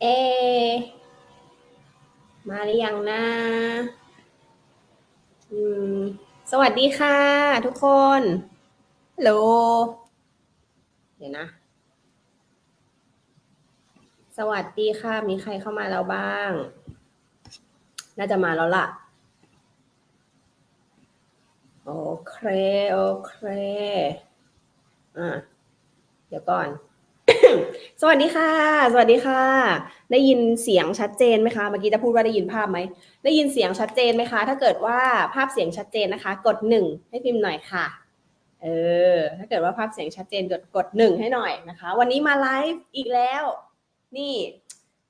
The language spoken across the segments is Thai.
เอ มาหรือยังนะอืม สวัสดีค่ะ ทุกคนฮัลโหลเดี๋ยวนะ สวัสดีค่ะ มีใครเข้ามาแล้วบ้าง น่าจะมาแล้วล่ะ โอเค โอเค อะเดี๋ยวก่อน สวัสดีค่ะ สวัสดีค่ะ ได้ยินเสียงชัดเจนไหมคะ เมื่อกี้จะพูดว่าได้ยินภาพไหม ได้ยินเสียงชัดเจนไหมคะ ถ้าเกิดว่าภาพเสียงชัดเจนนะคะ กดหนึ่งให้พิมพ์หน่อยค่ะ เออ ถ้าเกิดว่าภาพเสียงชัดเจนกดกดหนึ่งให้หน่อยนะคะ วันนี้มาไลฟ์อีกแล้ว นี่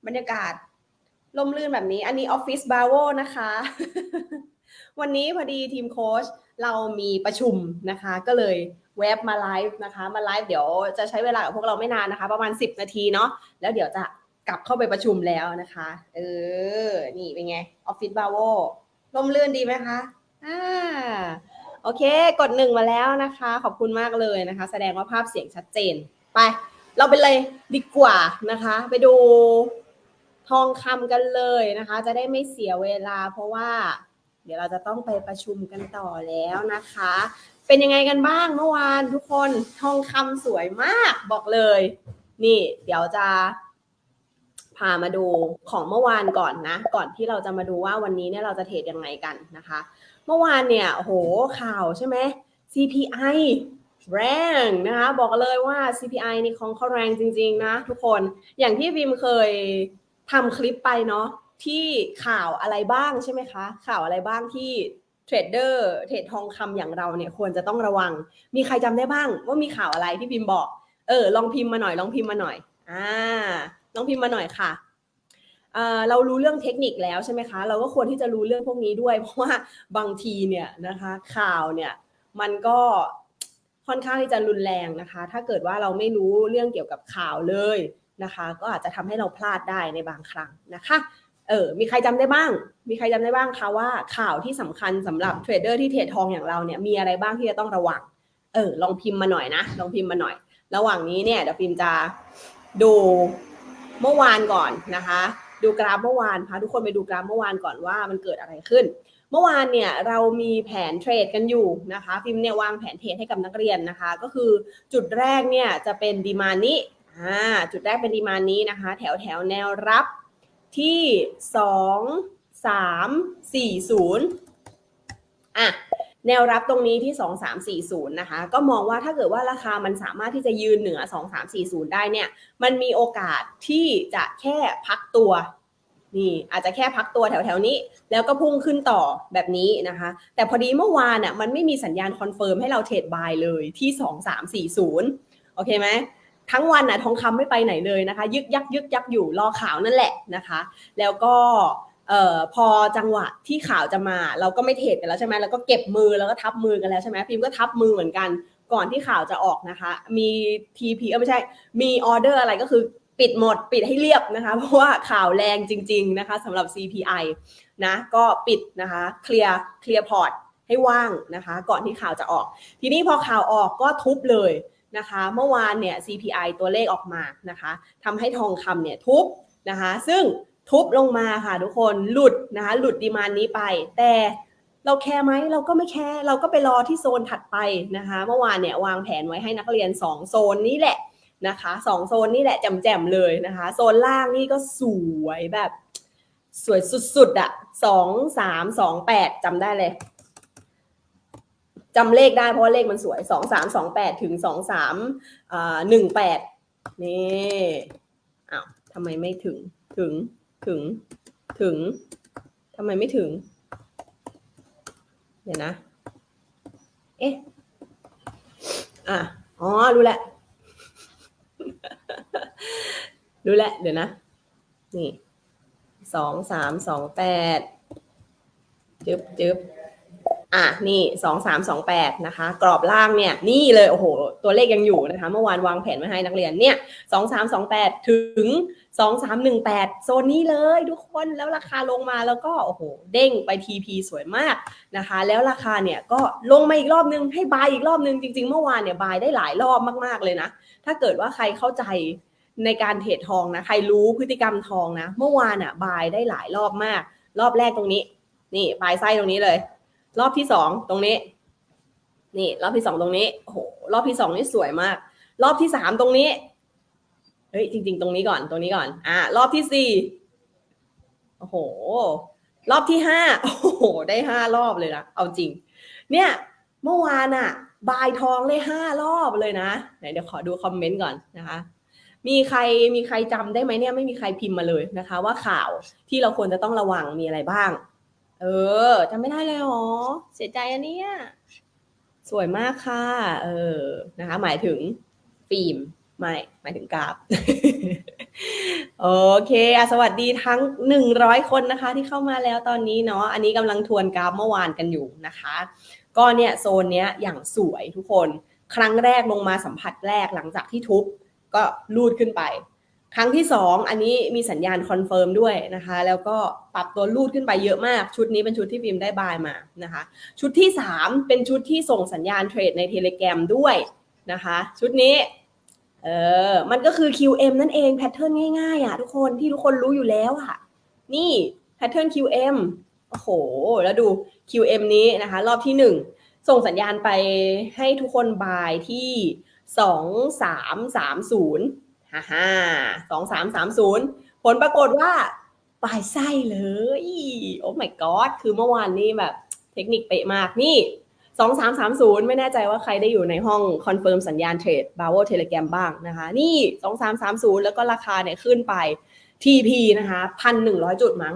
บรรยากาศ ลมลื่นแบบนี้ อันนี้ออฟฟิศบาโวนะคะ วันนี้พอดีทีมโค้ชเรามีประชุมนะคะ ก็เลยแวบมาไลฟ์นะคะ มาไลฟ์เดี๋ยวจะใช้เวลากับพวกเราไม่นานนะคะ ประมาณ 10 นาทีเนาะแล้วเดี๋ยวจะกลับเข้าไปประชุมแล้วนะคะ เออ นี่เป็นไงออฟฟิศบาโวลมลื่นดีไหมคะอ่าโอเค กดหนึ่งมาแล้วนะคะ ขอบคุณมากเลยนะคะ แสดงว่าภาพเสียงชัดเจน ไป เราไปเลยดีกว่านะคะ ไปดู ทองคำกันเลยนะคะ จะได้ไม่เสียเวลา เพราะว่า เดี๋ยวเราจะต้องไปประชุมกันต่อแล้วนะคะ เป็นยังไงกันบ้างเมื่อวานทุกคนทองคำสวยมากบอกเลย นี่ เดี๋ยวจะพามาดูของเมื่อวานก่อนนะ ก่อนที่เราจะมาดูว่าวันนี้เนี่ยเราจะเทรดยังไงกันนะคะ เมื่อวานเนี่ยโหข่าวใช่ไหม CPI แรงนะคะ บอกเลยว่า CPI นี่ของเขาแรงจริง ๆ นะ ทุกคนอย่างที่พิมเคย ทำคลิปไปเนาะที่ข่าวอะไรบ้างใช่ไหมคะ ข่าวอะไรบ้างที่เทรดเดอร์เทรดทองคำอย่างเราเนี่ยควรจะต้องระวัง มีใครจำได้บ้างว่ามีข่าวอะไรที่พิมพ์บอก เออ ลองพิมพ์มาหน่อย ลองพิมพ์มาหน่อย อ่า ลองพิมพ์มาหน่อยค่ะเออเรารู้เรื่องเทคนิคแล้วใช่ไหมคะ เราก็ควรที่จะรู้เรื่องพวกนี้ด้วย เพราะว่าบางทีเนี่ยนะคะ ข่าวเนี่ยมันก็ค่อนข้างที่จะรุนแรงนะคะ ถ้าเกิดว่าเราไม่รู้เรื่องเกี่ยวกับข่าวเลย นะคะ ก็อาจจะทำให้เราพลาดได้ในบางครั้งนะคะเออมีใครจำได้บ้าง มีใครจำได้บ้างคะว่าข่าวที่สำคัญสำหรับเทรดเดอร์ที่เทรดทองอย่างเราเนี่ยมีอะไรบ้างที่จะต้องระวัง เออ ลองพิมพ์มาหน่อยนะ ลองพิมพ์มาหน่อย ระหว่างนี้เนี่ยเดี๋ยวพิมพ์จะดูเมื่อวานก่อนนะคะ ดูกราฟเมื่อวานพาทุกคนไปดูกราฟเมื่อวานก่อนว่ามันเกิดอะไรขึ้น เมื่อวานเนี่ยเรามีแผนเทรดกันอยู่นะคะพิมพ์เนี่ยวางแผนเทรดให้กับนักเรียนนะคะ ก็คือจุดแรกเนี่ยจะเป็นดีมานี้ อ่าจุดแรกเป็นดีมานี้นะคะ แถวแถวแนวรับที่สองสามสี่ศูนย์อะแนวรับตรงนี้ที่ 2340 นะคะ ก็มองว่าถ้าเกิดว่าราคามันสามารถที่จะยืนเหนือ 2340 ได้เนี่ย มันมีโอกาสที่จะแค่พักตัว นี่อาจจะแค่พักตัวแถวๆนี้ แล้วก็พุ่งขึ้นต่อแบบนี้นะคะ แต่พอดีเมื่อวานอะมันไม่มีสัญญาณคอนเฟิร์มให้เราเทรดบายเลยที่ 2340 โอเคไหม ทั้งวันน่ะทองคำไม่ไปไหนเลยนะคะ ยึกยักยึกยักอยู่รอข่าวนั่นแหละนะคะ แล้วก็เอ่อพอจังหวะที่ข่าวจะมา เราก็ไม่เทรดกันแล้วใช่ไหมแล้วก็เก็บมือแล้วก็ทับมือกันแล้วใช่ไหมพิมพ์ก็ทับมือเหมือนกัน ก่อนที่ข่าวจะออกนะคะ มี TP เออไม่ใช่ มีออเดอร์อะไรก็คือปิดหมดปิดให้เรียบนะคะ เพราะว่าข่าวแรงจริง ๆนะคะสำหรับ CPI นะก็ปิดนะคะเคลียร์เคลียร์พอร์ตให้ว่างนะคะ ก่อนที่ข่าวจะออก ทีนี้พอข่าวออกก็ทุบเลย นะคะเมื่อวานเนี่ย CPI ตัวเลขออกมานะคะทำให้ทองคำเนี่ยทุบนะคะซึ่งทุบลงมาค่ะทุกคนหลุดนะคะหลุดดีมานนี้ไป แต่เราแคร์ไหมเราก็ไม่แคร์เราก็ไปรอที่โซนถัดไปนะคะเมื่อวานเนี่ยวางแผนไว้ให้นักเรียน 2 โซนนี้แหละนะคะสองโซนนี่แหละแจ่มๆเลยนะคะ โซนล่างนี่ก็สวยแบบ สวยสุดๆอะสองสามสองแปดจำได้เลย จำเลขได้เพราะว่าเลขมันสวยสองสามสองแปดถึงสองสามหนึ่งแปดนี่อ้าวทำไมไม่ถึงถึงถึงถึงทำไมไม่ถึง เดี๋ยวนะ เอ๊ะอะอ๋อ รู้แล้วรู้แล้วเดี๋ยวนะ นี่สองสามสองแปดจึ๊บจึ๊บ อะนี่สองสามสองแปดนะคะ กรอบล่างเนี่ย นี่เลยโอ้โห ตัวเลขยังอยู่นะคะ เมื่อวานวางแผนไว้ให้นักเรียนเนี่ยสองสามสองแปดถึงสองสามหนึ่งแปดโซนนี้เลยทุกคนแล้วราคาลงมาแล้วก็โอ้โห เด้งไปทีพีสวยมากนะคะ แล้วราคาเนี่ยก็ลงมาอีกรอบนึงให้บายอีกรอบนึงจริง ๆ เมื่อวานเนี่ยบายได้หลายรอบมากๆเลยนะ ถ้าเกิดว่าใครเข้าใจในการเทรดทองนะใครรู้พฤติกรรมทองนะ เมื่อวานอะบายได้หลายรอบมาก รอบแรกตรงนี้ นี่บายไส้ตรงนี้เลย รอบที่สองตรงนี้ นี่รอบที่สองตรงนี้โอ้โหรอบที่สองนี่สวยมาก รอบที่สามตรงนี้เฮ้ยจริง ๆ ตรงนี้ก่อนตรงนี้ก่อน อ่ารอบที่สี่โอ้โห รอบที่ห้าโอ้โห ได้ห้ารอบเลยนะเอาจริง เนี่ย เมื่อวานอะบายทองเลยห้ารอบเลยนะไหนเดี๋ยวขอดูคอมเมนต์ก่อนนะคะ มีใครมีใครจำได้ไหมเนี่ยไม่มีใครพิมพ์มาเลยนะคะ ว่าข่าวที่เราควรจะต้องระวังมีอะไรบ้าง เออจำไม่ได้เลยเหรอ เสียใจอันเนี้ยสวยมากค่ะ เออ นะคะ หมายถึงฟิล์มไม่หมายถึงกราฟ โอเคอะสวัสดีทั้งหนึ่งร้อยคนนะคะ ที่เข้ามาแล้วตอนนี้เนาะ อันนี้กำลังทวนกราฟเมื่อวานกันอยู่นะคะ ก็เนี่ยโซนเนี้ยอย่างสวยทุกคน ครั้งแรกลงมาสัมผัสแรกหลังจากที่ทุบก็ลูดขึ้นไป ครั้งที่ 2 อันนี้มีสัญญาณคอนเฟิร์มด้วยนะคะ แล้วก็ปรับตัวลูดขึ้นไปเยอะมาก ชุดนี้เป็นชุดที่พิมพ์ได้บายมานะคะ ชุดที่ 3 เป็นชุดที่ส่งสัญญาณเทรดในเทเลแกรมด้วยนะคะ ชุดนี้เออมันก็คือ QM นั่นเองแพทเทิร์นง่ายๆอะทุกคนที่ทุกคนรู้อยู่แล้วอะ นี่แพทเทิร์น QM โอ้โห แล้วดู QM นี้นะคะ รอบที่ 1 ส่งสัญญาณไปให้ทุกคนบายที่ 2330 ฮ่าฮ่าสองสามสามศูนย์ผลปรากฏว่าปลายไส้เลย โอ้ my god คือเมื่อวานนี้แบบเทคนิคเป๊ะมากนี่สองสามสามศูนย์ไม่แน่ใจว่าใครได้อยู่ในห้องคอนเฟิร์มสัญญาณเทรดบาวเวอร์เทเล gram บ้างนะคะ นี่สองสามสามศูนย์แล้วก็ราคาเนี่ยขึ้นไป TP นะคะพันหนึ่งร้อยจุดมั้ง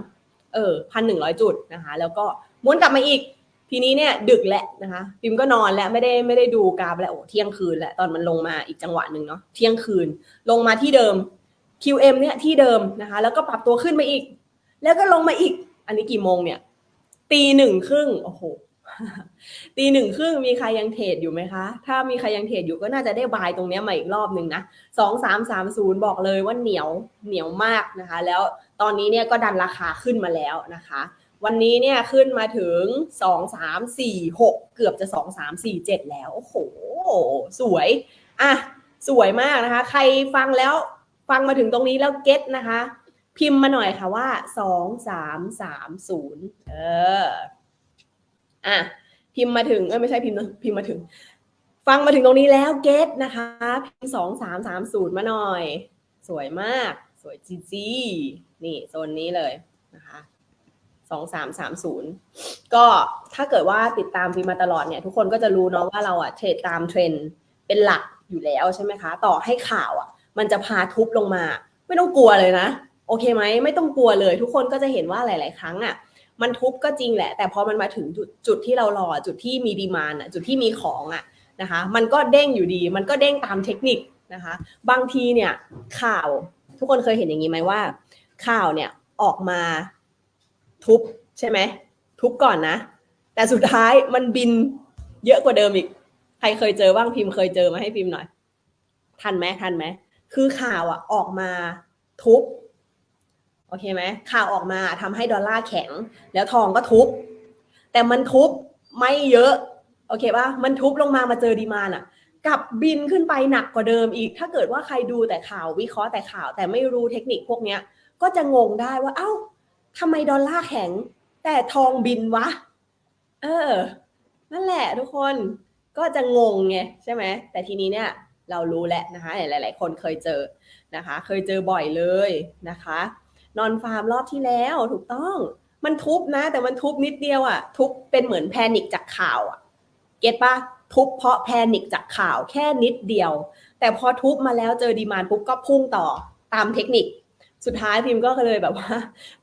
เออพันหนึ่งร้อยจุดนะคะ แล้วก็ม้วนกลับมาอีก ทีนี้เนี่ยดึกแล้วนะคะพิมก็นอนแล้วไม่ได้ไม่ได้ดูกราฟแล้วโอ้เที่ยงคืนแล้วตอนมันลงมาอีกจังหวะหนึ่งเนาะเที่ยงคืนลงมาที่เดิม QM เนี่ยที่เดิมนะคะ แล้วก็ปรับตัวขึ้นมาอีก แล้วก็ลงมาอีก อันนี้กี่โมงเนี่ยตีหนึ่งครึ่งโอ้โหตีหนึ่งครึ่งมีใครยังเทรดอยู่ไหมคะ ถ้ามีใครยังเทรดอยู่ก็น่าจะได้บายตรงเนี้ยมาอีกรอบหนึ่งนะสองสามสามศูนย์บอกเลยว่าเหนียวเหนียวมากนะคะ แล้วตอนนี้เนี่ยก็ดันราคาขึ้นมาแล้วนะคะ วันนี้เนี่ยขึ้นมาถึงสองสามสี่หกเกือบจะสองสามสี่เจ็ดแล้ว โอ้โห สวย อะ สวยมากนะคะ ใครฟังแล้วฟังมาถึงตรงนี้แล้วเก็ตนะคะ พิมพ์มาหน่อยค่ะว่าสองสามสามศูนย์เออ อะ พิมพ์มาถึงเอ้ไม่ใช่พิมพ์พิมพ์มาถึง ฟังมาถึงตรงนี้แล้วเก็ตนะคะ พิมพ์สองสามสามศูนย์มาหน่อย สวยมาก สวยจีจีนี่โซนนี้เลยนะคะ สองสามสามศูนย์ก็ถ้าเกิดว่าติดตามพิมาตลอดเนี่ยทุกคนก็จะรู้เนาะว่าเราอะเทรดตามเทรนด์เป็นหลักอยู่แล้วใช่ไหมคะ ต่อให้ข่าวอะมันจะพาทุบลงมา ไม่ต้องกลัวเลยนะ โอเคไหมไม่ต้องกลัวเลย ทุกคนก็จะเห็นว่าหลาย ๆ ครั้งอะมันทุบก็จริงแหละ แต่พอมันมาถึงจุดจุดที่เรารอจุดที่มีดีมานอะจุดที่มีของอะนะคะ มันก็เด้งอยู่ดี มันก็เด้งตามเทคนิคนะคะ บางทีเนี่ยข่าวทุกคนเคยเห็นอย่างนี้ไหมว่า ข่าวเนี่ยออกมา ทุบใช่ไหมทุบก่อนนะ แต่สุดท้ายมันบินเยอะกว่าเดิมอีก ใครเคยเจอบ้างพิมพ์เคยเจอมาให้พิมพ์หน่อย ทันไหมทันไหมคือข่าวอะออกมาทุบโอเคไหมข่าวออกมาทำให้ดอลลาร์แข็ง แล้วทองก็ทุบ แต่มันทุบไม่เยอะ โอเคปะมันทุบลงมามาเจอดีมานอะกลับบินขึ้นไปหนักกว่าเดิมอีก ถ้าเกิดว่าใครดูแต่ข่าววิเคราะห์แต่ข่าว แต่ไม่รู้เทคนิคพวกเนี้ย ก็จะงงได้ว่า เอ้า ทำไมดอลลาร์แข็ง แต่ทองบินวะ เออ นั่นแหละทุกคนก็จะงงไงใช่ไหม แต่ทีนี้เนี่ยเรารู้แล้วนะคะ หลาย ๆ คนเคยเจอนะคะ เคยเจอบ่อยเลยนะคะ นอนฟาร์มรอบที่แล้วถูกต้อง มันทุบนะ แต่มันทุบนิดเดียวอะ่ะ ทุบเป็นเหมือนแพนิคจากข่าวอะ่ะ เก็ตปะทุบเพราะแพนิคจากข่าวแค่นิดเดียว แต่พอทุบมาแล้วเจอดีมานปุ๊บก็พุ่งต่อตามเทคนิค สุดท้ายพิมพ์ก็เลยแบบว่า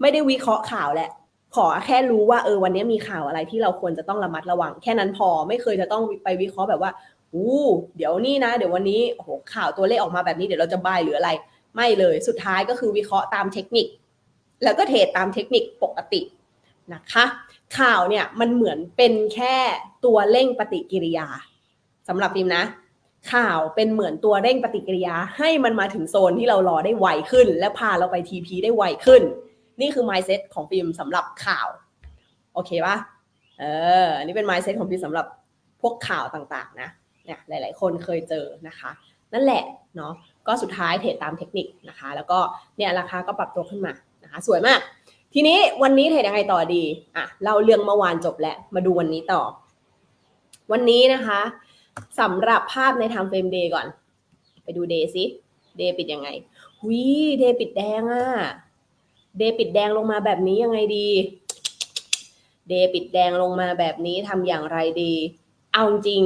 ไม่ได้วิเคราะห์ข่าวแหละ ขอแค่รู้ว่าเออวันนี้มีข่าวอะไรที่เราควรจะต้องระมัดระวัง แค่นั้นพอไม่เคยจะต้องไปวิเคราะห์แบบว่าอู้เดี๋ยวนี่นะ เดี๋ยววันนี้โอ้โหข่าวตัวเลขออกมาแบบนี้เดี๋ยวเราจะบายหรืออะไร ไม่เลยสุดท้ายก็คือวิเคราะห์ตามเทคนิค แล้วก็เทรดตามเทคนิคปกตินะคะข่าวเนี่ยมันเหมือนเป็นแค่ตัวเร่งปฏิกิริยาสำหรับฟิมนะ ข่าวเป็นเหมือนตัวเร่งปฏิกิริยา ให้มันมาถึงโซนที่เรารอได้ไวขึ้น และพาเราไป TP ได้ไวขึ้น นี่คือ mindset ของฟิล์มสำหรับข่าว โอเคปะเอออันนี้เป็น mindset ของฟิล์มสำหรับพวกข่าวต่างๆ นะเนี่ยหลาย ๆ คนเคยเจอนะคะ นั่นแหละเนาะก็สุดท้ายเทรดตามเทคนิคนะคะ แล้วก็เนี่ยราคาก็ปรับตัวขึ้นมานะคะสวยมาก ทีนี้วันนี้เทรดยังไงต่อดีอะเล่าเรื่องเมื่อวานจบแล้วมาดูวันนี้ต่อ วันนี้นะคะ สำหรับภาพใน time frame day ก่อน ไปดู day สิ day ปิดยังไงหุย day ปิดแดงอะเดย์ปิดแดงลงมาแบบนี้ยังไงดี เดย์ปิดแดงลงมาแบบนี้ทำอย่างไรดี เอาจริง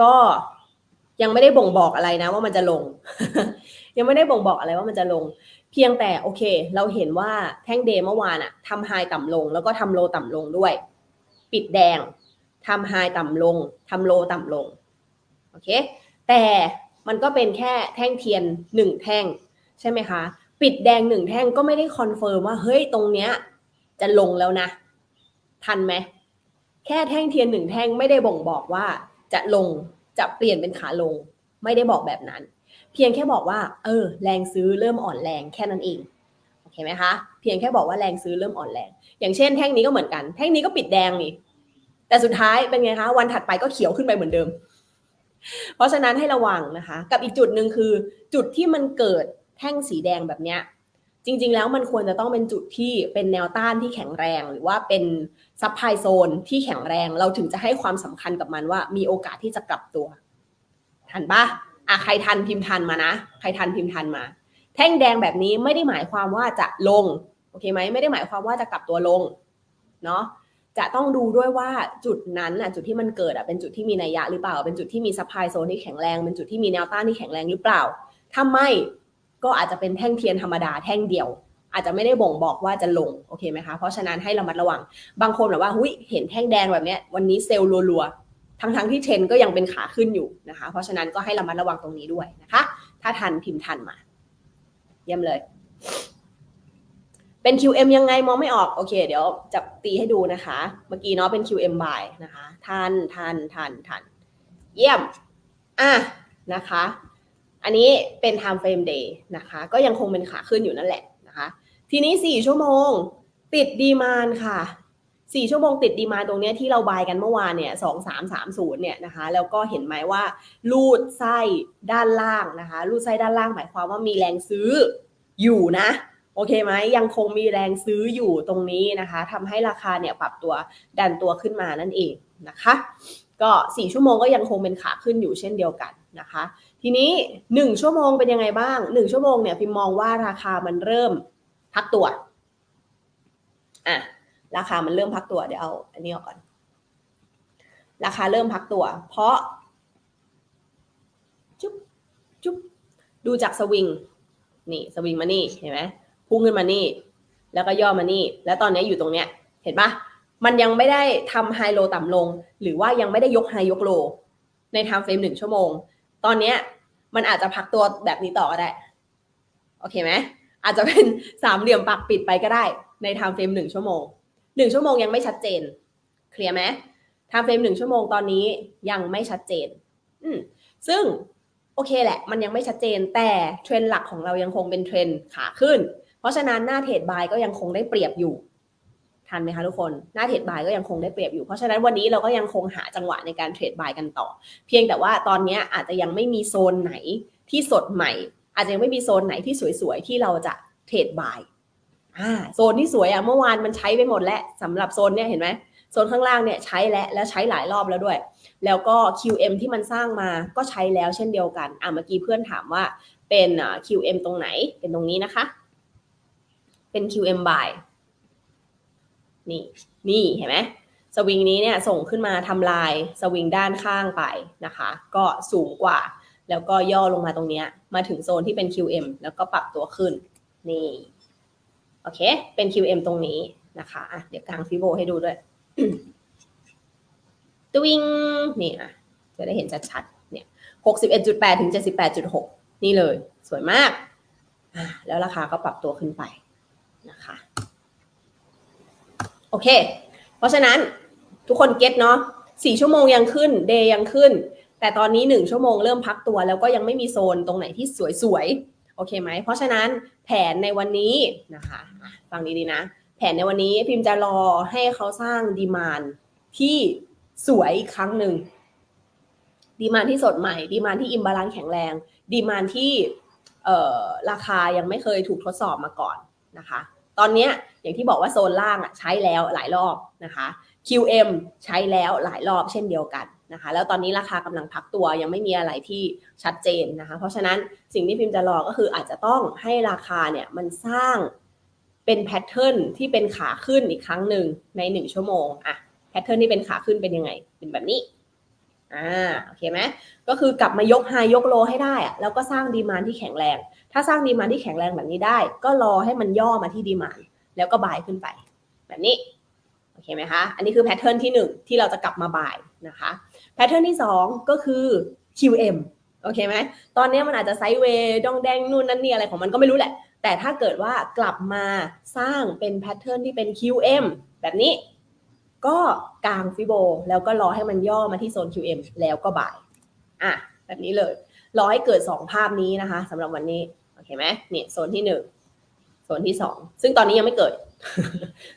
ก็ยังไม่ได้บ่งบอกอะไรนะว่ามันจะลง ยังไม่ได้บ่งบอกอะไรว่ามันจะลง เพียงแต่โอเค เราเห็นว่าแท่งเดย์เมื่อวานอะทำไฮต่ำลง แล้วก็ทำโลต่ำลงด้วย ปิดแดงทำไฮต่ำลงทำโลต่ำลง โอเค แต่มันก็เป็นแค่แท่งเทียนหนึ่งแท่งใช่ไหมคะ ปิดแดงหนึ่งแท่งก็ไม่ได้คอนเฟิร์มว่าเฮ้ยตรงเนี้ยจะลงแล้วนะ ทันไหม แค่แท่งเทียนหนึ่งแท่งไม่ได้บ่งบอกว่าจะลงจะเปลี่ยนเป็นขาลง ไม่ได้บอกแบบนั้น เพียงแค่บอกว่า เออ แรงซื้อเริ่มอ่อนแรงแค่นั้นเองโอเคไหมคะเพียงแค่บอกว่าแรงซื้อเริ่มอ่อนแรง อย่างเช่น แท่งนี้ก็เหมือนกัน แท่งนี้ก็ปิดแดงนี่แต่สุดท้ายเป็นไงคะวันถัดไปก็เขียวขึ้นไปเหมือนเดิม เพราะฉะนั้นให้ระวังนะคะ กับอีกจุดหนึ่งคือ จุดที่มันเกิดแท่งสีแดงแบบเนี้ยจริง ๆ แล้วมันควรจะต้องเป็นจุดที่เป็นแนวต้านที่แข็งแรง หรือว่าเป็นซับไพโซนที่แข็งแรง เราถึงจะให้ความสำคัญกับมันว่า มีโอกาสที่จะกลับตัวทันปะอะใครทันพิมพ์ทันมานะ ใครทันพิมพ์ทันมา แท่งแดงแบบนี้ไม่ได้หมายความว่าจะลงโอเคไหมไม่ได้หมายความว่าจะกลับตัวลงเนาะ จะต้องดูด้วยว่าจุดนั้นน่ะจุดที่มันเกิดอะเป็นจุดที่มีนัยยะหรือเปล่า เป็นจุดที่มีซัพพลายโซนที่แข็งแรงเป็นจุดที่มีแนวต้านที่แข็งแรงหรือเปล่า ถ้าไม่ก็อาจจะเป็นแท่งเทียนธรรมดาแท่งเดียว อาจจะไม่ได้บ่งบอกว่าจะลงโอเคไหมคะเพราะฉะนั้นให้ระมัดระวัง บางคนแบบว่าหุยเห็นแท่งแดงแบบเนี้ยวันนี้เซลล์รัวๆทั้งๆที่เทรนก็ยังเป็นขาขึ้นอยู่นะคะ เพราะฉะนั้นก็ให้ระมัดระวังตรงนี้ด้วยนะคะ ถ้าทันพิมพ์ทันมา เยี่ยมเลย เป็น QM ยังไงมองไม่ออก โอเค เดี๋ยวจะตีให้ดูนะคะ เมื่อกี้เนาะเป็น QM buy นะคะทันทันทันทันเยี่ยม อะนะคะ อันนี้เป็น time frame day นะคะ ก็ยังคงเป็นขาขึ้นอยู่นั่นแหละนะคะ ทีนี้ 4 ชั่วโมงติดดีมานค่ะ 4 ชั่วโมงติดดีมานตรงเนี้ยที่เราบายกันเมื่อวานเนี่ย2 3 3 0เนี่ยนะคะ แล้วก็เห็นไหมว่าลูดไส้ด้านล่างนะคะลูดไส้ด้านล่างหมายความว่ามีแรงซื้ออยู่นะ โอเคไหมยังคงมีแรงซื้ออยู่ตรงนี้นะคะทำให้ราคาเนี่ยปรับตัวดันตัวขึ้นมานั่นเองนะคะ ก็ 4 ชั่วโมงก็ยังคงเป็นขาขึ้นอยู่เช่นเดียวกันนะคะ ทีนี้ 1 ชั่วโมงเป็นยังไงบ้าง 1 ชั่วโมงเนี่ยพิมมองว่าราคามันเริ่มพักตัวอะราคามันเริ่มพักตัวเดี๋ยวเอาอันนี้ออกก่อน ราคาเริ่มพักตัว เพราะจุ๊บจุ๊บดูจากสวิงนี่สวิงมานี่เห็นไหม พุ่งขึ้นมานี่ แล้วก็ย่อมานี่ แล้วตอนนี้อยู่ตรงเนี้ย เห็นปะมันยังไม่ได้ทำไฮโลต่ำลง หรือว่ายังไม่ได้ยกไฮยกโล ในไทม์เฟรมหนึ่งชั่วโมง ตอนเนี้ยมันอาจจะพักตัวแบบนี้ต่อก็ได้ โอเคไหม อาจจะเป็นสามเหลี่ยมปักปิดไปก็ได้ ในไทม์เฟรมหนึ่งชั่วโมงหนึ่งชั่วโมงยังไม่ชัดเจน เคลียร์ไหมไทม์เฟรมหนึ่งชั่วโมงตอนนี้ยังไม่ชัดเจน อืมซึ่งโอเคแหละ มันยังไม่ชัดเจนแต่เทรนด์หลักของเรายังคงเป็นเทรนด์ขาขึ้น เพราะฉะนั้นหน้าเทรดบายก็ยังคงได้เปรียบอยู่ทันไหมคะทุกคนหน้าเทรดบายก็ยังคงได้เปรียบอยู่ เพราะฉะนั้นวันนี้เราก็ยังคงหาจังหวะในการเทรดบายกันต่อ เพียงแต่ว่าตอนนี้อาจจะยังไม่มีโซนไหนที่สดใหม่ อาจจะยังไม่มีโซนไหนที่สวยๆที่เราจะเทรดบายอ่าโซนที่สวยอะเมื่อวานมันใช้ไปหมดแล้วสำหรับโซนเนี่ยเห็นไหมโซนข้างล่างเนี่ยใช้แล้วแล้วใช้หลายรอบแล้วด้วย แล้วก็ QM ที่มันสร้างมาก็ใช้แล้วเช่นเดียวกันอะเมื่อกี้เพื่อนถามว่าเป็น QM ตรงไหนเป็นตรงนี้นะคะ เป็น QM by นี่นี่เห็นไหมสวิงนี้เนี่ยส่งขึ้นมาทำลายสวิงด้านข้างไปนะคะ ก็สูงกว่า แล้วก็ย่อลงมาตรงเนี้ยมาถึงโซนที่เป็น QM แล้วก็ปรับตัวขึ้น นี่โอเค เป็น QM ตรงนี้นะคะอะเดี๋ยวกลางฟิโบให้ดูด้วยตวิงนี่อะจะได้เห็นชัดๆเนี่ยหกสิบเอ็ดจุดแปดถึงเจ็ดสิบแปดจุดหกนี่เลย สวยมากอ่าแล้วราคาก็ปรับตัวขึ้นไป นะคะ โอเค เพราะฉะนั้นทุกคนเก็ตเนาะสี่ชั่วโมงยังขึ้นเดย์ยังขึ้น แต่ตอนนี้หนึ่งชั่วโมงเริ่มพักตัวแล้วก็ยังไม่มีโซนตรงไหนที่สวยๆ โอเคไหม เพราะฉะนั้นแผนในวันนี้นะคะฟังดีๆนะ แผนในวันนี้พิมพ์จะรอให้เขาสร้างดีมานที่สวยอีกครั้งหนึ่งดีมานที่สดใหม่ ดีมานที่อิมบาลานแข็งแรง ดีมานที่ราคายังไม่เคยถูกทดสอบมาก่อนนะคะ ตอนนี้อย่างที่บอกว่าโซนล่างอะใช้แล้วหลายรอบนะคะ QM ใช้แล้วหลายรอบเช่นเดียวกันนะคะ แล้วตอนนี้ราคากำลังพักตัวยังไม่มีอะไรที่ชัดเจนนะคะ เพราะฉะนั้นสิ่งที่พิมพ์จะรอก็คืออาจจะต้องให้ราคาเนี่ยมันสร้างเป็นแพทเทิร์นที่เป็นขาขึ้นอีกครั้งหนึ่งในหนึ่งชั่วโมงอะแพทเทิร์นที่เป็นขาขึ้นเป็นยังไง เป็นแบบนี้อ่าโอเคไหมก็คือกลับมายกไฮยกโลให้ได้อะแล้วก็สร้างดีมานที่แข็งแรง ถ้าสร้างดีมานที่แข็งแรงแบบนี้ได้ ก็รอให้มันย่อมาที่ดีมานแล้วก็บายขึ้นไป แบบนี้โอเคไหมคะ อันนี้คือแพทเทิร์นที่ 1 ที่เราจะกลับมาบ่ายนะคะ แพทเทิร์นที่ 2 ก็คือ QM โอเคไหม ตอนนี้มันอาจจะไซด์เวย์ดองแดงนู่นนั่นนี่อะไรของมันก็ไม่รู้แหละ แต่ถ้าเกิดว่ากลับมาสร้างเป็นแพทเทิร์นที่เป็น QM แบบนี้ ก็กลางฟิโบแล้วก็รอให้มันย่อมาที่โซน QM แล้วก็บ่าย อะ แบบนี้เลย รอให้เกิด 2 ภาพนี้นะคะสำหรับวันนี้ โอเคไหมเนี่ยโซนที่1โซนที่2ซึ่งตอนนี้ยังไม่เกิด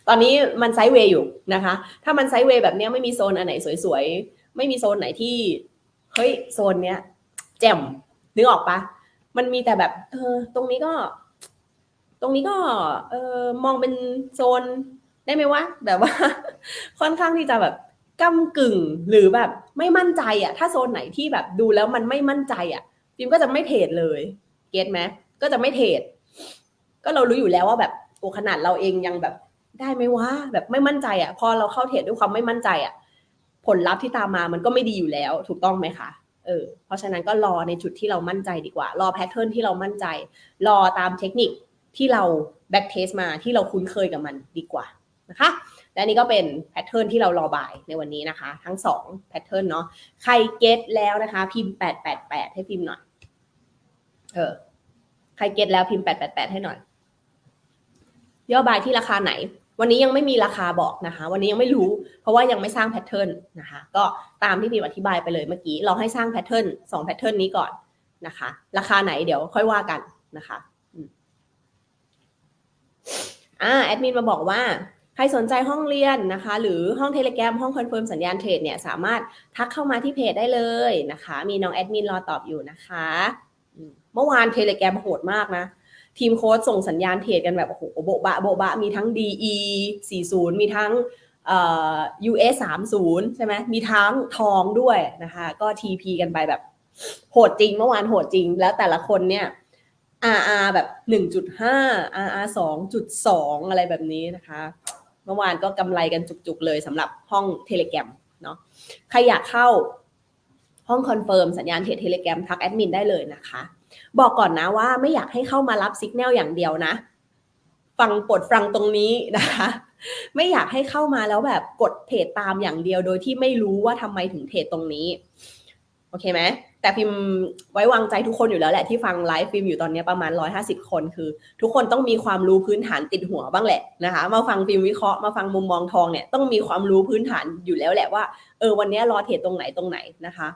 ตอนนี้มันไซด์เวย์อยู่นะคะ ถ้ามันไซด์เวย์แบบเนี้ยไม่มีโซนอันไหนสวยๆ ไม่มีโซนไหนที่เฮ้ยโซนเนี้ยแจ่มนึกออกปะมันมีแต่แบบเออตรงนี้ก็ ตรงนี้ก็เออมองเป็นโซนได้ไหมวะแบบว่า ค่อนข้างที่จะแบบก้ากึ่งหรือแบบไม่มั่นใจอะถ้าโซนไหนที่แบบดูแล้วมันไม่มั่นใจอะฟิล์มก็จะไม่เทรดเลย เก็ตไหม ก็จะไม่เทรดก็เรารู้อยู่แล้วว่าแบบโอ้ขนาดเราเองยังแบบได้ไหมวะแบบไม่มั่นใจอะ่ะ พอเราเข้าเทรดด้วยความไม่มั่นใจอะ่ะ ผลลัพธ์ที่ตามมามันก็ไม่ดีอยู่แล้ว ถูกต้องไหมคะเออเพราะฉะนั้นก็รอในจุดที่เรามั่นใจดีกว่า รอแพทเทิร์นที่เรามั่นใจ รอตามเทคนิคที่เราแบ็กเทสมาที่เราคุ้นเคยกับมันดีกว่านะคะและนี่ก็เป็นแพทเทิร์นที่เรารอบายในวันนี้นะคะ ทั้ง2แพทเทิร์นเนาะใครเก็ตแล้วนะคะ พิมพ์ 888 ให้พิมพ์หน่อยเออ ใครเก็ตแล้วพิมพ์888ให้หน่อย ย่อบายที่ราคาไหน วันนี้ยังไม่มีราคาบอกนะคะ วันนี้ยังไม่รู้ เพราะว่ายังไม่สร้างแพทเทิร์นนะคะ ก็ตามที่พิมอธิบายไปเลยเมื่อกี้ เราให้สร้างแพทเทิร์นสองแพทเทิร์นนี้ก่อนนะคะ ราคาไหนเดี๋ยวค่อยว่ากันนะคะอ่าแอดมินมาบอกว่าใครสนใจห้องเรียนนะคะ หรือห้องเทเลแกรมห้องคอนเฟิร์มสัญญาณเทรดเนี่ยสามารถทักเข้ามาที่เพจได้เลยนะคะ มีน้องแอดมินรอตอบอยู่นะคะ เมื่อวานเทเลแกรมโหดมากนะ ทีมโค้ดส่งสัญญาณเทรดกันแบบโอ้โหโบบะโบบะมีทั้ง DE 40 มีทั้งเอ่อ US 30 ใช่ไหมมีทั้งทองด้วยนะคะ ก็ TP กันไปแบบโหดจริง เมื่อวานโหดจริง แล้วแต่ละคนเนี่ย RR แบบ 1.5 RR 2.2 อะไรแบบนี้นะคะ เมื่อวานก็กำไรกันจุกๆเลยสำหรับห้องเทเลแกรมเนาะใครอยากเข้า ห้องคอนเฟิร์มสัญญาณเทรดเทเลแกรมทักแอดมินได้เลยนะคะ บอกก่อนนะว่าไม่อยากให้เข้ามารับสัญญาณอย่างเดียวนะ ฟังปดฟังตรงนี้นะคะไม่อยากให้เข้ามาแล้วแบบกดเทรดตามอย่างเดียวโดยที่ไม่รู้ว่าทำไมถึงเทรดตรงนี้ โอเคไหมแต่พิมไว้วางใจทุกคนอยู่แล้วแหละที่ฟังไลฟ์ฟิล์มอยู่ตอนนี้ประมาณ 150 คนคือ ทุกคนต้องมีความรู้พื้นฐานติดหัวบ้างแหละนะคะมาฟังฟิล์มวิเคราะห์มาฟังมุมมองทองเนี่ยต้องมีความรู้พื้นฐานอยู่แล้วแหละว่าเออวันนี้รอเทรดตรงไหนตรงไหนนะคะ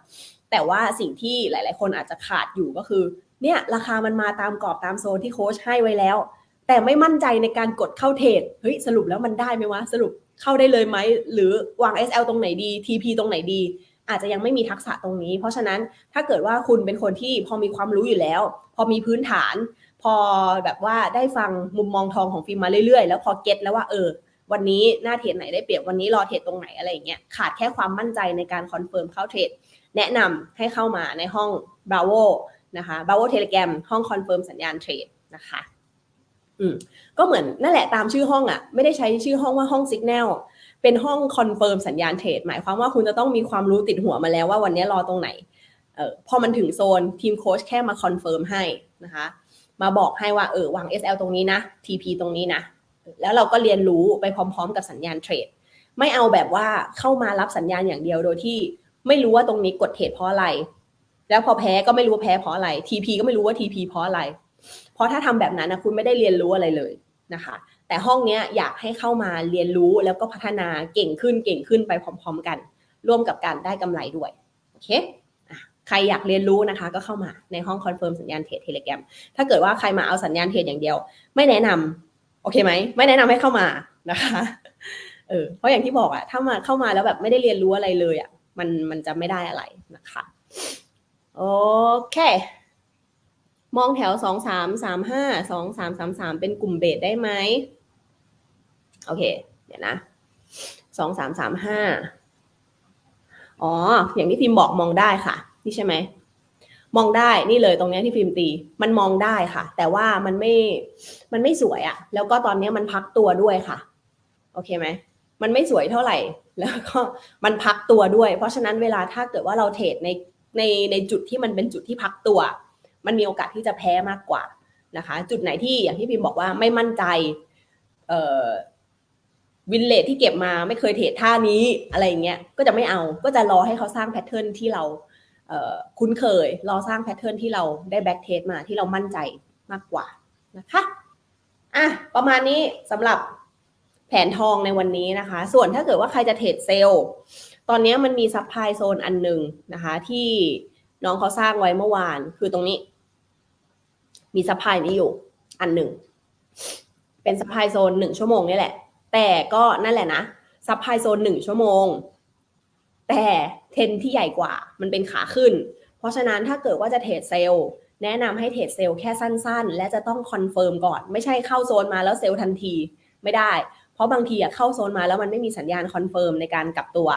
แต่ว่าสิ่งที่หลาย ๆ คนอาจจะขาดอยู่ก็คือเนี่ยราคามันมาตามกรอบตามโซนที่โค้ชให้ไว้แล้ว แต่ไม่มั่นใจในการกดเข้าเทรดเฮ้ยสรุปแล้วมันได้ไหมวะสรุปเข้าได้เลยไหมหรือวาง SL ตรงไหนดี TP ตรงไหนดี อาจจะยังไม่มีทักษะตรงนี้ เพราะฉะนั้นถ้าเกิดว่าคุณเป็นคนที่พอมีความรู้อยู่แล้ว พอมีพื้นฐาน พอแบบว่าได้ฟังมุมมองทองของฟิล์มมาเรื่อยๆ แล้วพอเก็ตแล้วว่าเออ วันนี้หน้าเทรดไหนได้เปรียบวันนี้รอเทรดตรงไหนอะไรอย่างเงี้ยขาดแค่ความมั่นใจในการคอนเฟิร์มเข้าเทรดแนะนำให้เข้ามาในห้อง Bravo นะคะบาวเวอร์เทเลแกรมห้องคอนเฟิร์มสัญญาณเทรดนะคะอืมก็เหมือนนั่นแหละตามชื่อห้องอะ่ะ ไม่ได้ใช้ชื่อห้องว่าห้องสัญญาณ เป็นห้องคอนเฟิร์มสัญญาณเทรดหมายความว่าคุณจะต้องมีความรู้ติดหัวมาแล้วว่าวันนี้รอตรงไหนเออพอมันถึงโซนทีมโค้ชแค่มาคอนเฟิร์มให้นะคะมาบอกให้ว่าเออวาง SL ตรงนี้นะ TP ตรงนี้นะ แล้วเราก็เรียนรู้ไปพร้อมๆ กับสัญญาณเทรดไม่เอาแบบว่าเข้ามารับสัญญาณอย่างเดียวโดยที่ไม่รู้ว่าตรงนี้กดเทรดเพราะอะไร แล้วพอแพ้ก็ไม่รู้ว่าแพ้เพราะอะไร TP ก็ไม่รู้ว่า TP เพราะอะไร เพราะถ้าทำแบบนั้นนะคุณไม่ได้เรียนรู้อะไรเลยนะคะ แต่ห้องเนี้ยอยากให้เข้ามาเรียนรู้แล้วก็พัฒนาเก่งขึ้นเก่งขึ้นไปพร้อม ๆ กัน ร่วมกับการได้กำไรด้วยโอเคใครอยากเรียนรู้นะคะ ก็เข้ามาในห้องคอนเฟิร์มสัญญาณเทรดเทเลแกรมถ้าเกิดว่าใครมาเอาสัญญาณเทรดอย่างเดียว ไม่แนะนำโอเคไหมไม่แนะนำให้เข้ามานะคะเออเพราะอย่างที่บอกอะถ้ามาเข้ามาแล้วแบบไม่ได้เรียนรู้อะไรเลยอะมันมันจะไม่ได้อะไรนะคะโอเค มองแถวสองสามสามห้าสองสามสามสามเป็นกลุ่มเบสได้ไหม โอเค เดี๋ยวนะสองสามสามห้าอ๋อ อย่างที่พิมพ์บอกมองได้ค่ะ นี่ใช่ไหม มองได้นี่เลยตรงเนี้ยที่พิมพ์ตี มันมองได้ค่ะ แต่ว่ามันไม่ มันไม่สวยอะแล้วก็ตอนเนี้ยมันพักตัวด้วยค่ะ โอเคไหม มันไม่สวยเท่าไหร่ แล้วก็มันพักตัวด้วย เพราะฉะนั้นเวลาถ้าเกิดว่าเราเทรดในในในจุดที่มันเป็นจุดที่พักตัว มันมีโอกาสที่จะแพ้มากกว่านะคะ จุดไหนที่อย่างที่พิมพ์บอกว่าไม่มั่นใจ เอ่อ วินเลทที่เก็บมาไม่เคยเทรดท่านี้อะไรเงี้ยก็จะไม่เอาก็จะรอให้เขาสร้างแพทเทิร์นที่เราเคุ้นเคย รอสร้างแพทเทิร์นที่เราได้แบ็กเทสมาที่เรามั่นใจมากกว่านะคะอะประมาณนี้สำหรับแผนทองในวันนี้นะคะ ส่วนถ้าเกิดว่าใครจะเทรดเซลล์ตอนนี้มันมีซับไพโซนอันหนึ่งนะคะ ที่น้องเขาสร้างไว้เมื่อวาน คือตรงนี้ มีซัพพลายนี้อยู่อันหนึ่ง เป็นซัพพลายโซนหนึ่งชั่วโมงนี่แหละ แต่ก็นั่นแหละนะซัพพลายโซนหนึ่งชั่วโมง แต่เทนที่ใหญ่กว่ามันเป็นขาขึ้น เพราะฉะนั้นถ้าเกิดว่าจะเทรดเซลล์แนะนำให้เทรดเซลล์แค่สั้นๆ และจะต้องคอนเฟิร์มก่อน ไม่ใช่เข้าโซนมาแล้วเซลล์ทันทีไม่ได้ เพราะบางทีอะเข้าโซนมาแล้วมันไม่มีสัญญาณคอนเฟิร์มในการกลับตัว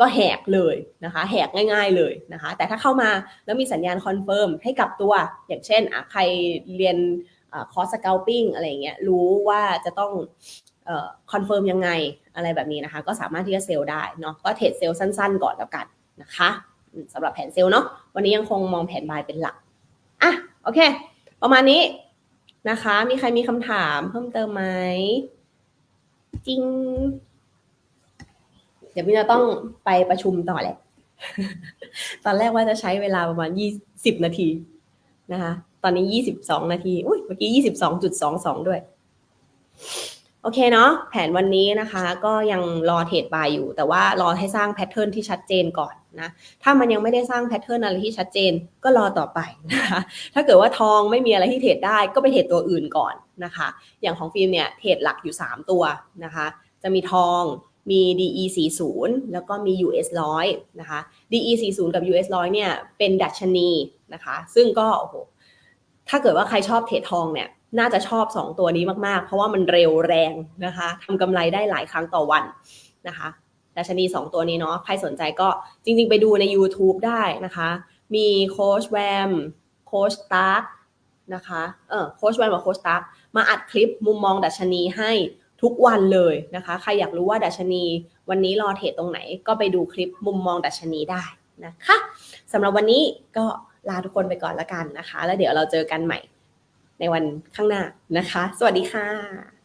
ก็แหกเลยนะคะแหกง่าย ๆเลยนะคะ แต่ถ้าเข้ามาแล้วมีสัญญาณคอนเฟิร์มให้กลับตัว อย่างเช่นอะใครเรียนคอร์สสเกลปิ้งอะไรเงี้ยรู้ว่าจะต้อง คอนเฟิร์มยังไงอะไรแบบนี้นะคะ ก็สามารถที่จะเซลล์ได้เนาะก็เทรดเซลล์สั้น ๆ ก่อนแล้วกันนะคะสำหรับแผนเซลล์เนาะวันนี้ยังคงมองแผนบายเป็นหลักอะโอเค ประมาณนี้นะคะ มีใครมีคำถามเพิ่มเติมไหมจริง เดี๋ยวพี่จะต้องไปประชุมต่อแหละ ตอนแรกว่าจะใช้เวลาประมาณยี่สิบนาทีนะคะ ตอนนี้ยี่สิบสองนาที อุ้ยเมื่อกี้ยี่สิบสองจุดสองสองด้วย โอเคเนาะแผนวันนี้นะคะก็ยังรอเทรดบายอยู่ แต่ว่ารอให้สร้างแพทเทิร์นที่ชัดเจนก่อนนะถ้ามันยังไม่ได้สร้างแพทเทิร์นอะไรที่ชัดเจนก็รอต่อไปนะคะถ้าเกิดว่าทองไม่มีอะไรที่เทรดได้ก็ไปเทรดตัวอื่นก่อนนะคะ อย่างของฟิล์มเนี่ยเทรดหลักอยู่ 3 ตัวนะคะ จะมีทองมี DE 40แล้วก็มี US 100นะคะ DE 40กับ US 100เนี่ยเป็นดัชนีนะคะ ซึ่งก็โอ้โหถ้าเกิดว่าใครชอบเทรดทองเนี่ย น่าจะชอบ 2 ตัวนี้มากๆ เพราะว่ามันเร็วแรงนะคะทำกำไรได้หลายครั้งต่อวันนะคะดัชนี 2 ตัวนี้เนาะใครสนใจก็จริงๆ ไปดูใน YouTube ได้นะคะ มีโค้ชแวมโค้ชตาร์นะคะเออโค้ชแวมกับโค้ชตาร์มาอัดคลิปมุมมองดัชนีให้ทุกวันเลยนะคะ ใครอยากรู้ว่าดัชนี วันนี้รอเทรดตรงไหน ก็ไปดูคลิปมุมมองดัชนีได้นะคะสำหรับวันนี้ก็ลาทุกคนไปก่อนละกันนะคะ แล้วเดี๋ยวเราเจอกันใหม่ ในวันข้างหน้านะคะ สวัสดีค่ะ